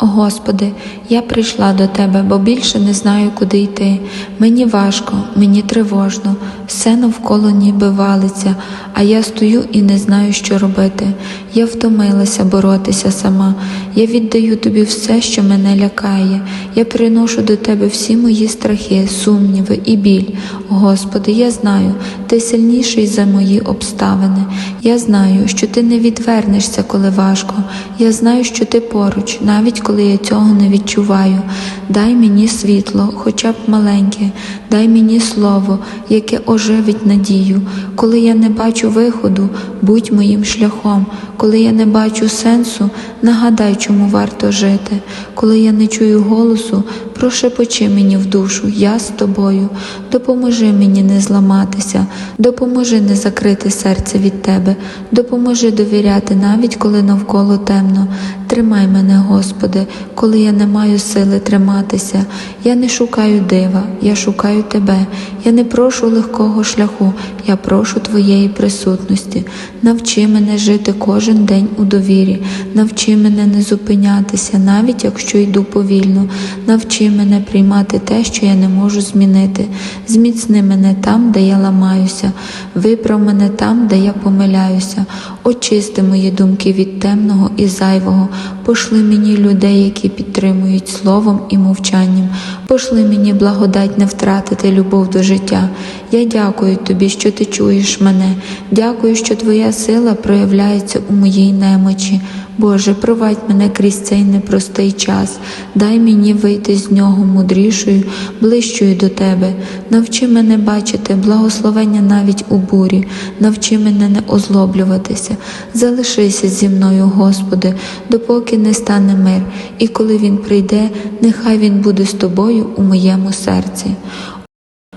Господи, я прийшла до Тебе, бо більше не знаю, куди йти. Мені важко, мені тривожно, все навколо ніби валиться, а я стою і не знаю, що робити. Я втомилася боротися сама. Я віддаю Тобі все, що мене лякає. Я приношу до Тебе всі мої страхи, сумніви і біль. Господи, я знаю, Ти сильніший за мої обставини. Я знаю, що Ти не відвернешся, коли важко. Я знаю, що Ти поруч, навіть коли я цього не відчуваю. Дай мені світло, хоча б маленьке, дай мені слово, яке оживить надію. Коли я не бачу виходу, будь моїм шляхом. Коли я не бачу сенсу, нагадай, чому варто жити. Коли я не чую голосу, прошепочи мені в душу, я з тобою. Допоможи мені не зламатися, допоможи не закрити серце від тебе, допоможи довіряти, навіть коли навколо темно. Тримай мене, Господи, коли я не маю сили триматися. Я не шукаю дива, я шукаю Тебе. Я не прошу легкого шляху, я прошу Твоєї присутності. Навчи мене жити кожен день у довірі, навчи мене не зупинятися, навіть якщо йду повільно. Навчи мене приймати те, що я не можу змінити. Зміцни мене там, де я ламаюся, виправ мене там, де я помиляюся. Очисти мої думки від темного і зайвого. Пошли мені людей, які підтримують словом і мовчанням. Пошли мені благодать не втратити любов до життя. Я дякую тобі, що ти чуєш мене. Дякую, що твоя сила проявляється у моїй немочі. Боже, провадь мене крізь цей непростий час, дай мені вийти з нього мудрішою, ближчою до Тебе. Навчи мене бачити благословення навіть у бурі, навчи мене не озлоблюватися. Залишися зі мною, Господи, допоки не стане мир, і коли він прийде, нехай він буде з тобою у моєму серці.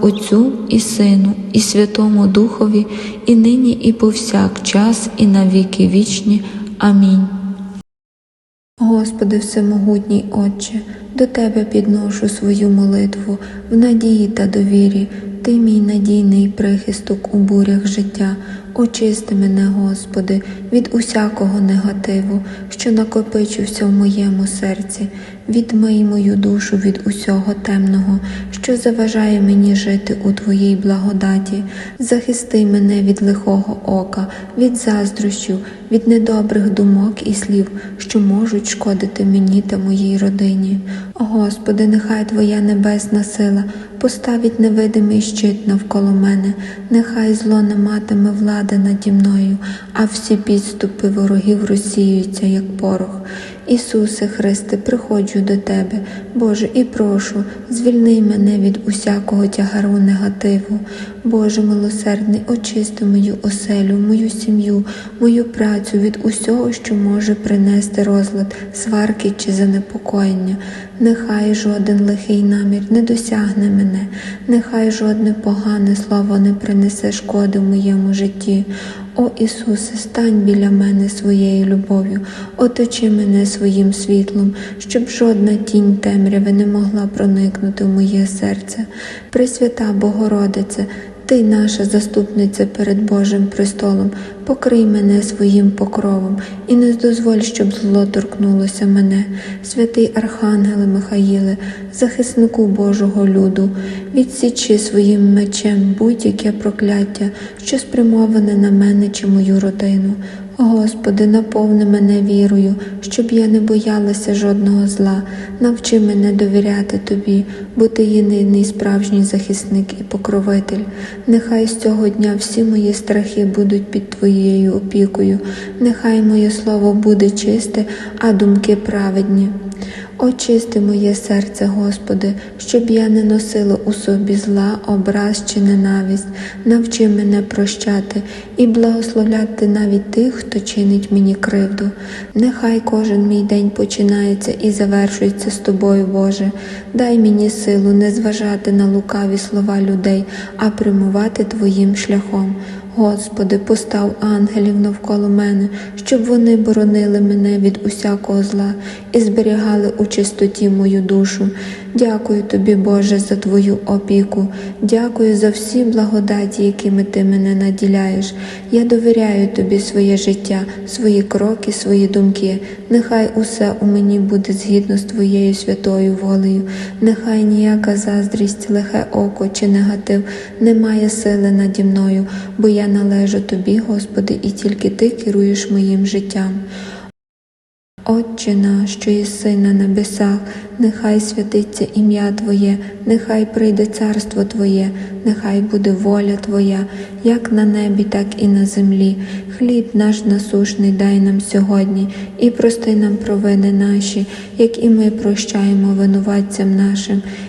Отцю і Сину, і Святому Духові, і нині, і повсякчас, і на віки вічні. Амінь. Господи Всемогутній Отче, до Тебе підношу свою молитву в надії та довірі. Ти мій надійний прихисток у бурях життя. Очисти мене, Господи, від усякого негативу, що накопичився в моєму серці. Відмий мою душу від усього темного, що заважає мені жити у Твоїй благодаті. Захисти мене від лихого ока, від заздрощів, від недобрих думок і слів, що можуть шкодити мені та моїй родині. Господи, нехай Твоя небесна сила поставить невидимий щит навколо мене, нехай зло не матиме влади наді мною, а всі підступи ворогів розсіюються, як порох. Ісусе Христе, приходжу до Тебе, Боже, і прошу, звільни мене від усякого тягару негативу. Боже милосердний, очисти мою оселю, мою сім'ю, мою працю від усього, що може принести розлад, сварки чи занепокоєння. Нехай жоден лихий намір не досягне мене, нехай жодне погане слово не принесе шкоди в моєму житті. О Ісусе, стань біля мене своєю любов'ю, оточи мене своїм світлом, щоб жодна тінь темряви не могла проникнути в моє серце. Пресвята Богородице, ти наша заступниця перед Божим престолом, покрий мене своїм покровом і не дозволь, щоб зло торкнулося мене, святий Архангеле Михаїле, захиснику Божого люду, відсічи своїм мечем будь-яке прокляття, що спрямоване на мене чи мою родину. Господи, наповни мене вірою, щоб я не боялася жодного зла. Навчи мене довіряти Тобі, бо Ти єдиний справжній захисник і покровитель. Нехай з цього дня всі мої страхи будуть під Твоєю опікою, нехай моє слово буде чисте, а думки праведні. Очисти моє серце, Господи, щоб я не носила у собі зла, образ чи ненависть. Навчи мене прощати і благословляти навіть тих, хто чинить мені кривду. Нехай кожен мій день починається і завершується з тобою, Боже. Дай мені силу не зважати на лукаві слова людей, а прямувати Твоїм шляхом. Господи, постав ангелів навколо мене, щоб вони боронили мене від усякого зла і зберігали у чистоті мою душу. Дякую тобі, Боже, за Твою опіку. Дякую за всі благодаті, якими ти мене наділяєш. Я довіряю тобі своє життя, свої кроки, свої думки. Нехай усе у мені буде згідно з Твоєю святою волею. Нехай ніяка заздрість, лихе око чи негатив не має сили наді мною, бо я належу тобі, Господи, і тільки ти керуєш моїм життям. Отче наш, що єси на небесах, нехай святиться ім'я Твоє, нехай прийде царство Твоє, нехай буде воля Твоя, як на небі, так і на землі. Хліб наш насушний дай нам сьогодні, і прости нам провини наші, як і ми прощаємо винуватцям нашим,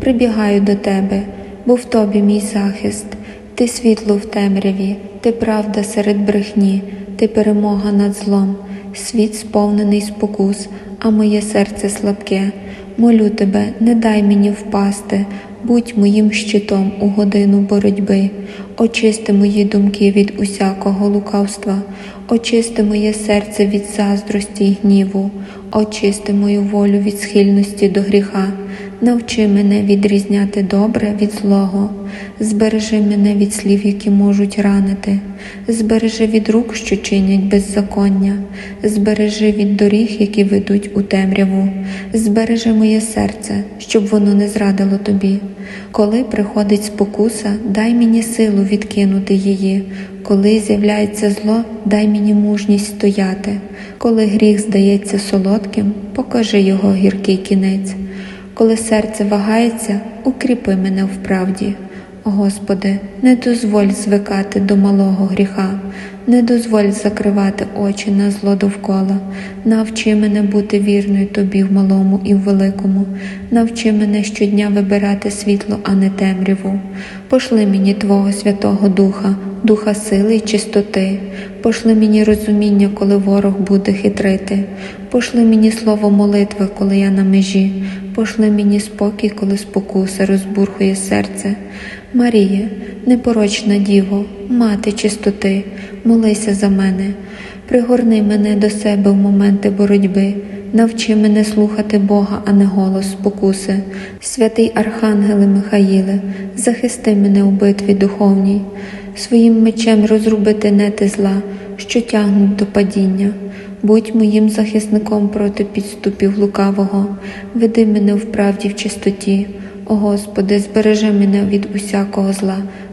прибігаю до Тебе, бо в Тобі мій захист, Ти світло в темряві, Ти правда серед брехні, Ти перемога над злом, світ сповнений спокус, а моє серце слабке. Молю Тебе, не дай мені впасти, будь моїм щитом у годину боротьби, очисти мої думки від усякого лукавства, очисти моє серце від заздрості й гніву, очисти мою волю від схильності до гріха. Навчи мене відрізняти добре від злого, збережи мене від слів, які можуть ранити, збережи від рук, що чинять беззаконня, збережи від доріг, які ведуть у темряву, збережи моє серце, щоб воно не зрадило тобі. Коли приходить спокуса, дай мені силу відкинути її. Коли з'являється зло, дай мені мужність стояти. Коли гріх здається солодким, покажи його гіркий кінець. Коли серце вагається, укріпи мене в правді. Господи, не дозволь звикати до малого гріха, не дозволь закривати очі на зло довкола, навчи мене бути вірною Тобі в малому і в великому, навчи мене щодня вибирати світло, а не темряву. Пошли мені Твого Святого Духа, Духа сили й чистоти, пошли мені розуміння, коли ворог буде хитрити, пошли мені слово молитви, коли я на межі, пошли мені спокій, коли спокуса розбурхує серце. Марія, непорочна діво, мати чистоти, молися за мене, пригорни мене до себе в моменти боротьби, навчи мене слухати Бога, а не голос спокуси. Святий Архангеле Михаїле, захисти мене у битві духовній, своїм мечем розрубити нети зла, що тягнуть до падіння. Будь моїм захисником проти підступів лукавого, веди мене в правді в чистоті. О Господи, збережи мене від усякого зла,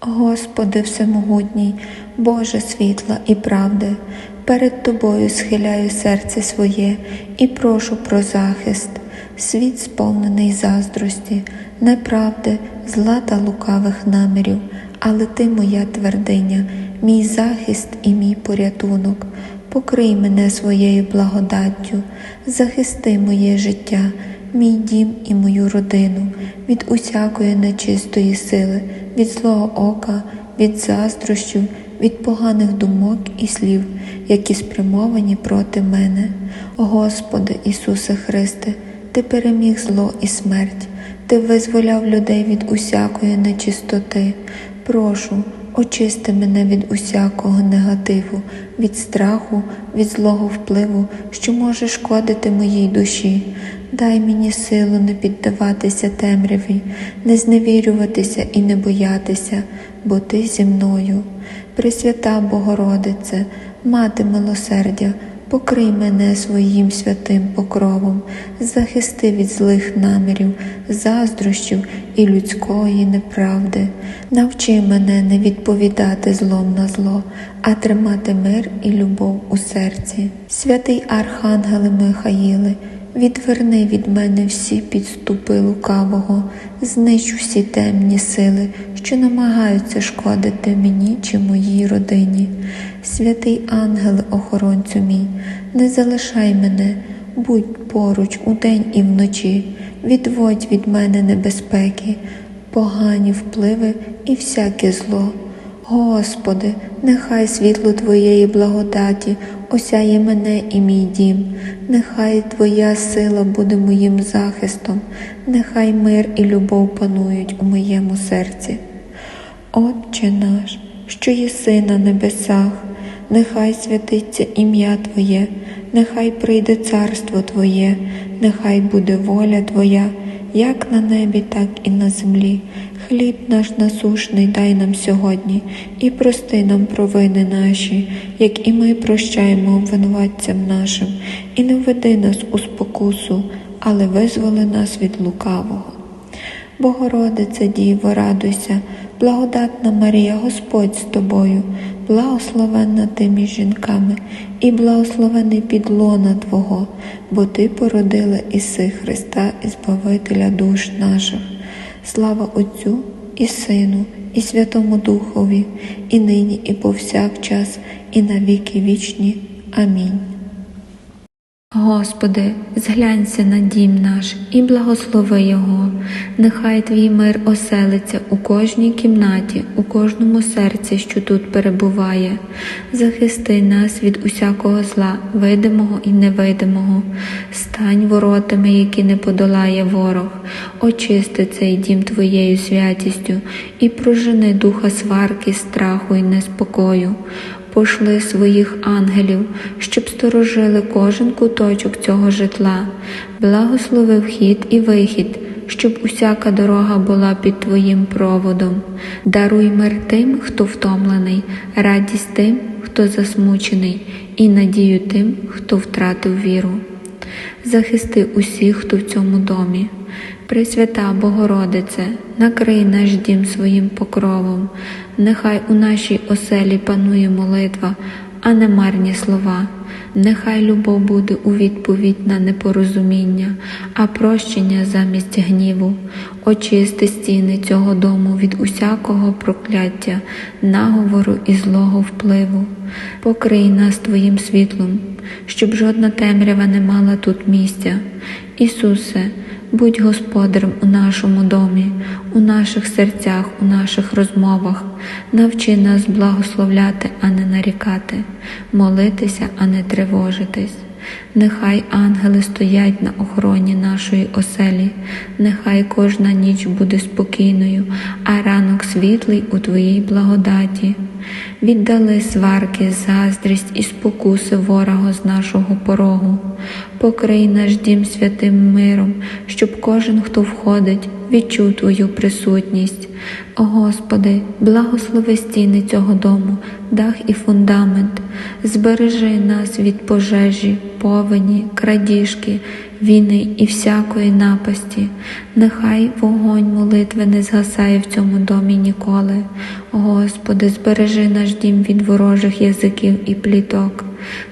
Господи Всемогутній, Боже світла і правди, перед Тобою схиляю серце своє і прошу про захист, світ сповнений заздрості, неправди, зла та лукавих намірів, але Ти моя твердиня, мій захист і мій порятунок. покрий мене своєю благодаттю, захисти моє життя, мій дім і мою родину від усякої нечистої сили, від злого ока, від заздрощів, від поганих думок і слів, які спрямовані проти мене. Господи Ісусе Христе, Ти переміг зло і смерть, Ти визволяв людей від усякої нечистоти. Прошу, очисти мене від усякого негативу, від страху, від злого впливу, що може шкодити моїй душі. Дай мені силу не піддаватися темряві, не зневірюватися і не боятися, бо ти зі мною. Пресвята Богородице, мати милосердя, покрий мене своїм святим покровом, захисти від злих намірів, заздрощів і людської неправди. Навчи мене не відповідати злом на зло, а тримати мир і любов у серці. Святий Архангеле Михаїле, Відверни від мене всі підступи лукавого, знищ усі темні сили, що намагаються шкодити мені чи моїй родині. Святий ангеле, охоронцю мій, не залишай мене, будь поруч удень і вночі, відводь від мене небезпеки, погані впливи і всяке зло. Господи, нехай світло Твоєї благодаті осяє мене і мій дім, нехай Твоя сила буде моїм захистом, нехай мир і любов панують у моєму серці. Отче наш, що єси на небесах, нехай святиться ім'я Твоє, нехай прийде царство Твоє, нехай буде воля Твоя, як на небі, так і на землі. Хліб наш насушний дай нам сьогодні і прости нам провини наші, як і ми прощаємо винуватцям нашим, і не введи нас у спокусу, але визволи нас від лукавого. Богородице Діво, радуйся, благодатна Марія, Господь з тобою, благословенна ти між жінками, і благословений підлона Твого, бо Ти породила Іси Христа і Збавителя душ наших. Слава Отцю і Сину, і Святому Духові, і нині, і повсякчас, і на віки вічні. Амінь. Господи, зглянься на дім наш і благослови його, нехай Твій мир оселиться у кожній кімнаті, у кожному серці, що тут перебуває. Захисти нас від усякого зла, видимого і невидимого, стань воротами, які не подолає ворог, очисти цей дім Твоєю святістю і прожени духа сварки, страху і неспокою пошли своїх ангелів, щоб сторожили кожен куточок цього житла, благослови вхід і вихід, щоб усяка дорога була під Твоїм проводом. Даруй мир тим, хто втомлений, радість тим, хто засмучений, і надію тим, хто втратив віру. Захисти усіх, хто в цьому домі. Пресвята Богородице, накрий наш дім своїм покровом, нехай у нашій оселі панує молитва, а не марні слова. Нехай любов буде у відповідь на непорозуміння, а прощення замість гніву, очисти стіни цього дому від усякого прокляття, наговору і злого впливу, покрий нас Твоїм світлом, щоб жодна темрява не мала тут місця. Ісусе, будь господарем у нашому домі, у наших серцях, у наших розмовах, навчи нас благословляти, а не нарікати, молитися, а не тривожитись. Нехай ангели стоять на охороні нашої оселі, нехай кожна ніч буде спокійною, а ранок світлий у Твоїй благодаті. Віддали сварки, заздрість і спокуси ворога з нашого порогу, покрий наш дім святим миром, щоб кожен, хто входить, відчув Твою присутність. О Господи, благослови стіни цього дому, дах і фундамент, збережи нас від пожежі, повені, крадіжки, війни і всякої напасті. Нехай вогонь молитви не згасає в цьому домі ніколи. Господи, збережи наш дім від ворожих язиків і пліток.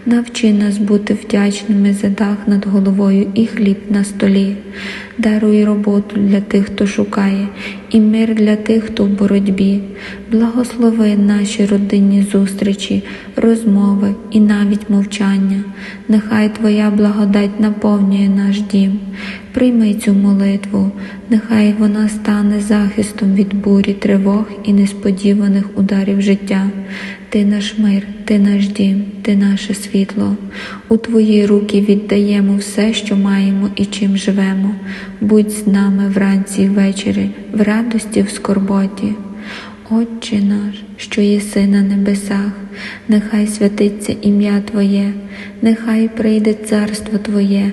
Навчи нас бути вдячними за дах над головою і хліб на столі. Даруй роботу для тих, хто шукає, і мир для тих, хто в боротьбі. Благослови наші родинні зустрічі, розмови і навіть мовчання. Нехай Твоя благодать наповнює наш дім. Прийми цю молитву, нехай вона стане захистом від бурі, тривог і несподіваних ударів життя. Ти наш мир, ти наш дім, ти наше світло. У Твої руки віддаємо все, що маємо і чим живемо. Будь з нами вранці й ввечері, в радості, в скорботі. Отче наш, що єси на небесах, нехай святиться ім'я Твоє, нехай прийде царство Твоє,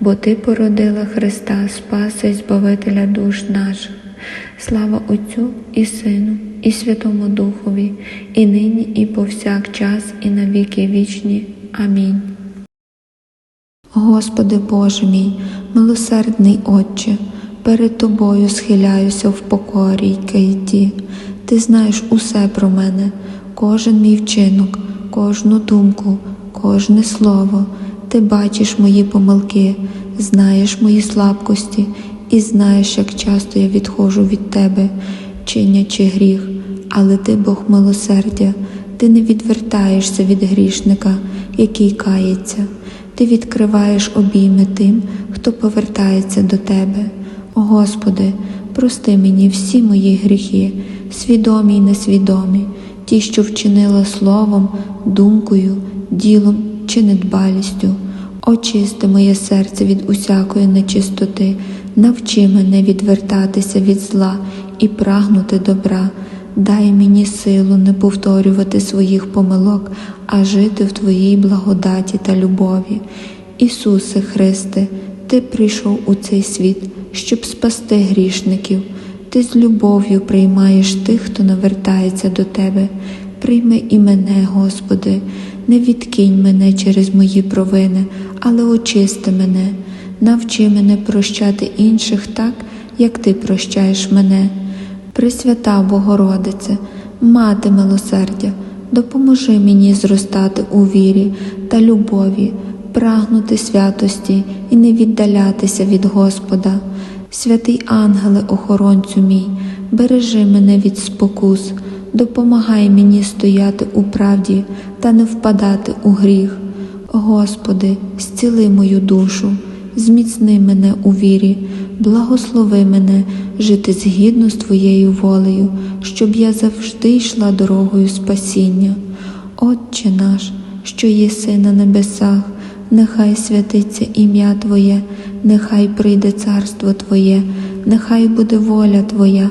бо Ти породила Христа, Спаса і Збавителя душ наших. Слава Отцю і Сину, і Святому Духові, і нині, і повсякчас, і на віки вічні. Амінь. Господи Боже мій, милосердний Отче, перед Тобою схиляюся в покорі й кайті. Ти знаєш усе про мене, кожен мій вчинок, кожну думку, кожне слово. Ти бачиш мої помилки, знаєш мої слабкості і знаєш, як часто я відходжу від Тебе, чинячи гріх, але Ти Бог милосердя, Ти не відвертаєшся від грішника, який кається. Ти відкриваєш обійми тим, хто повертається до Тебе. О Господи, прости мені всі мої гріхи, свідомі й несвідомі, ті, що вчинила словом, думкою, ділом чи недбалістю. Очисти моє серце від усякої нечистоти, навчи мене відвертатися від зла і прагнути добра. Дай мені силу не повторювати своїх помилок, а жити в Твоїй благодаті та любові. Ісусе Христе, Ти прийшов у цей світ, щоб спасти грішників. Ти з любов'ю приймаєш тих, хто навертається до Тебе. Прийми і мене, Господи, не відкинь мене через мої провини, але очисти мене, навчи мене прощати інших так, як Ти прощаєш мене. Пресвята Богородице, Мати милосердя, допоможи мені зростати у вірі та любові, прагнути святості і не віддалятися від Господа. Святий ангеле, охоронцю мій, бережи мене від спокус, допомагай мені стояти у правді та не впадати у гріх. Господи, зціли мою душу, зміцни мене у вірі, благослови мене жити згідно з Твоєю волею, щоб я завжди йшла дорогою спасіння. Отче наш, що єси на небесах, нехай святиться ім'я Твоє, нехай прийде царство Твоє, нехай буде воля Твоя,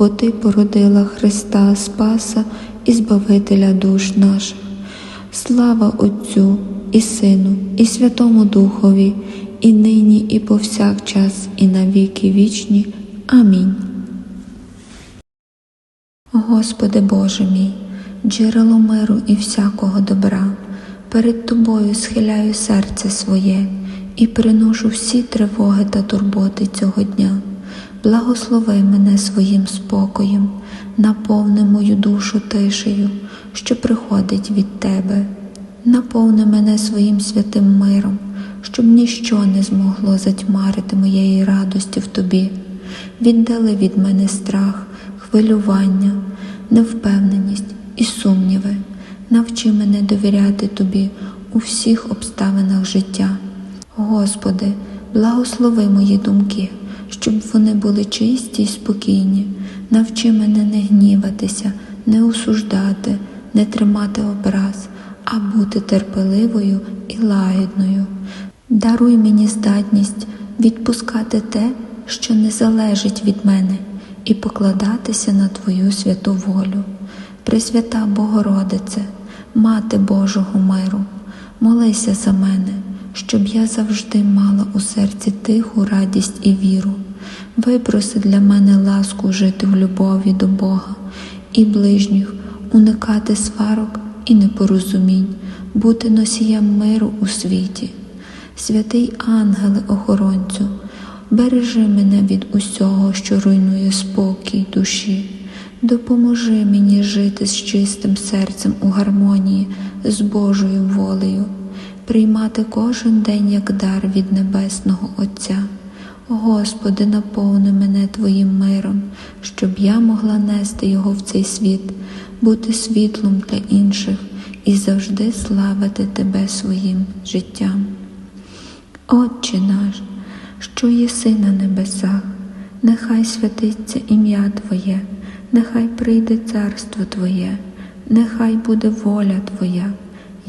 бо Ти породила Христа Спаса і Збавителя душ наших. Слава Отцю і Сину, і Святому Духові, і нині, і повсякчас, і на віки вічні. Амінь. Господи Боже мій, джерело миру і всякого добра, перед Тобою схиляю серце своє і приношу всі тривоги та турботи цього дня. Благослови мене своїм спокоєм, наповни мою душу тишею, що приходить від Тебе, наповни мене своїм святим миром, щоб ніщо не змогло затьмарити моєї радості в Тобі. Віддали від мене страх, хвилювання, невпевненість і сумніви. Навчи мене довіряти Тобі у всіх обставинах життя. Господи, благослови мої думки, щоб вони були чисті й спокійні. Навчи мене не гніватися, не осуждати, не тримати образ, а бути терпеливою і лагідною. Даруй мені здатність відпускати те, що не залежить від мене, і покладатися на Твою святу волю. Пресвята Богородице, Мати Божого миру, молися за мене, щоб я завжди мала у серці тиху радість і віру. Випроси для мене ласку жити в любові до Бога і ближніх, уникати сварок і непорозумінь, бути носієм миру у світі. Святий ангеле охоронцю, бережи мене від усього, що руйнує спокій душі. Допоможи мені жити з чистим серцем у гармонії з Божою волею, приймати кожен день як дар від Небесного Отця. Господи, наповни мене Твоїм миром, щоб я могла нести його в цей світ, бути світлом для інших і завжди славити Тебе своїм життям. Отче наш, що єси на небесах, нехай святиться ім'я Твоє, нехай прийде царство Твоє, нехай буде воля Твоя,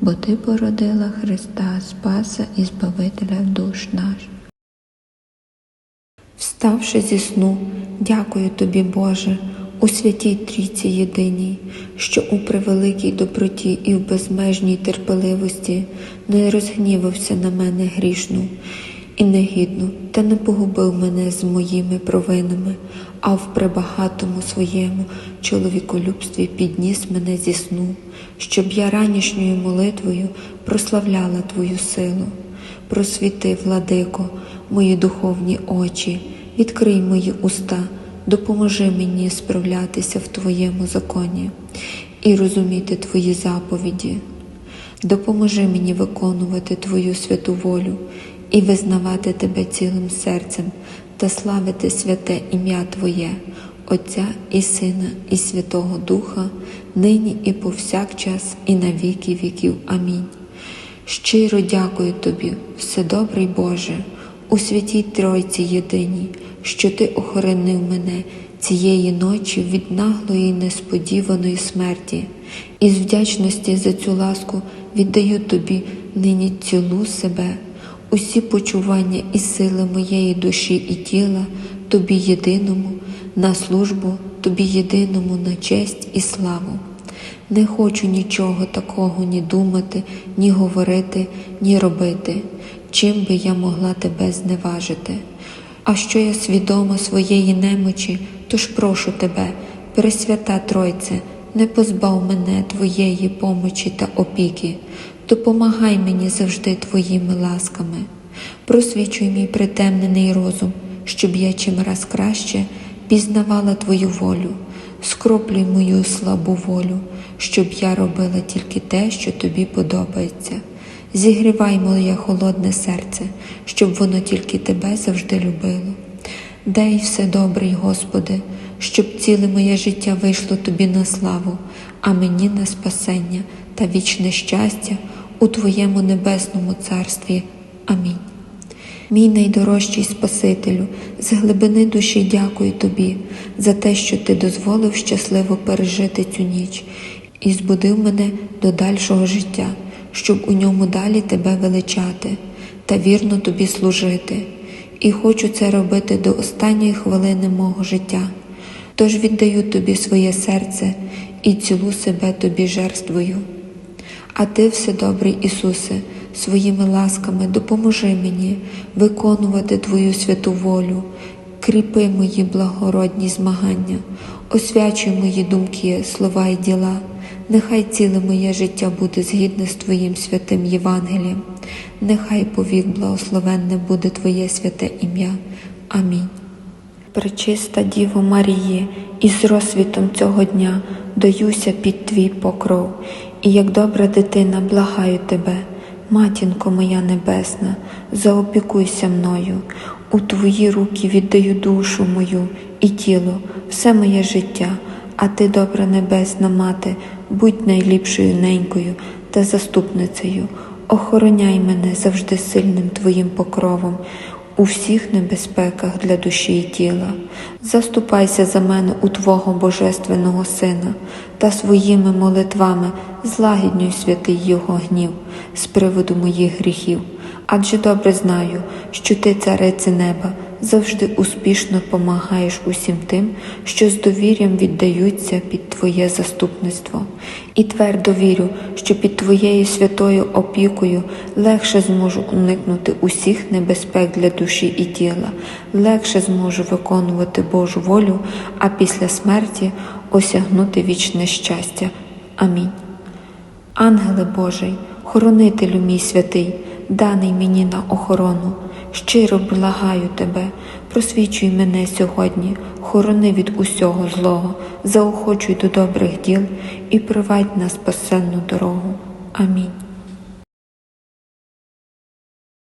бо Ти породила Христа, Спаса і Збавителя душ наш. Вставши зі сну, дякую тобі, Боже, у святій трійці єдиній, що у превеликій доброті і в безмежній терпеливості не розгнівався на мене грішну і негідну, та не погубив мене з моїми провинами, а в пребагатому своєму чоловіколюбстві підніс мене зі сну, щоб я ранішньою молитвою прославляла Твою силу. Просвіти, владико, мої духовні очі, відкрий мої уста, допоможи мені справлятися в Твоєму законі і розуміти Твої заповіді. Допоможи мені виконувати Твою святу волю і визнавати Тебе цілим серцем та славити святе ім'я Твоє, Отця і Сина, і Святого Духа, нині і повсякчас, і на віки віків. Амінь. Щиро дякую Тобі, Вседобрий Боже, у святій Тройці єдиній, що Ти охоронив мене цієї ночі від наглої несподіваної смерті, і з вдячності за цю ласку віддаю Тобі нині цілу себе, усі почування і сили моєї душі і тіла, Тобі єдиному, на службу, Тобі єдиному на честь і славу. Не хочу нічого такого ні думати, ні говорити, ні робити, чим би я могла тебе зневажити. А що я свідома своєї немочі, тож прошу тебе, Пресвята Тройце, не позбав мене Твоєї помочі та опіки, допомагай мені завжди Твоїми ласками, просвічуй мій притемнений розум, щоб я чим раз краще пізнавала Твою волю, скроплюй мою слабу волю, щоб я робила тільки те, що тобі подобається. Зігрівай моє холодне серце, щоб воно тільки тебе завжди любило. Дай все добрий, Господи, щоб ціле моє життя вийшло тобі на славу, а мені на спасення та вічне щастя у Твоєму небесному царстві. Амінь. Мій найдорожчий Спасителю, з глибини душі дякую Тобі за те, що Ти дозволив щасливо пережити цю ніч і збудив мене до дальшого життя, щоб у ньому далі Тебе величати та вірно Тобі служити. І хочу це робити до останньої хвилини мого життя. Тож віддаю Тобі своє серце і цілу себе Тобі жертвою. А Ти, Вседобрий Ісусе, своїми ласками допоможи мені виконувати Твою святу волю, кріпи мої благородні змагання, освячуй мої думки, слова і діла. Нехай ціле моє життя буде згідне з Твоїм святим Євангелієм. Нехай повік благословенне буде Твоє святе ім'я. Амінь. Пречиста Діво Марії, із розсвітом цього дня доюся під твій покров, і як добра дитина благаю тебе, матінко моя небесна, заопікуйся мною, у твої руки віддаю душу мою і тіло, все моє життя, а ти, добра небесна мати, будь найліпшою ненькою та заступницею, охороняй мене завжди сильним твоїм покровом у всіх небезпеках для душі і тіла. Заступайся за мене у Твого Божественного Сина та своїми молитвами злагіднюй святий Його гнів з приводу моїх гріхів. Адже добре знаю, що ти, цариці неба, завжди успішно помагаєш усім тим, що з довір'ям віддаються під Твоє заступництво. І твердо вірю, що під Твоєю святою опікою легше зможу уникнути усіх небезпек для душі і тіла, легше зможу виконувати Божу волю, а після смерті осягнути вічне щастя. Амінь. Ангеле Божий, хоронителю мій святий, даний мені на охорону, щиро благаю тебе, просвічуй мене сьогодні, хорони від усього злого, заохочуй до добрих діл і провадь на спасенну дорогу. Амінь.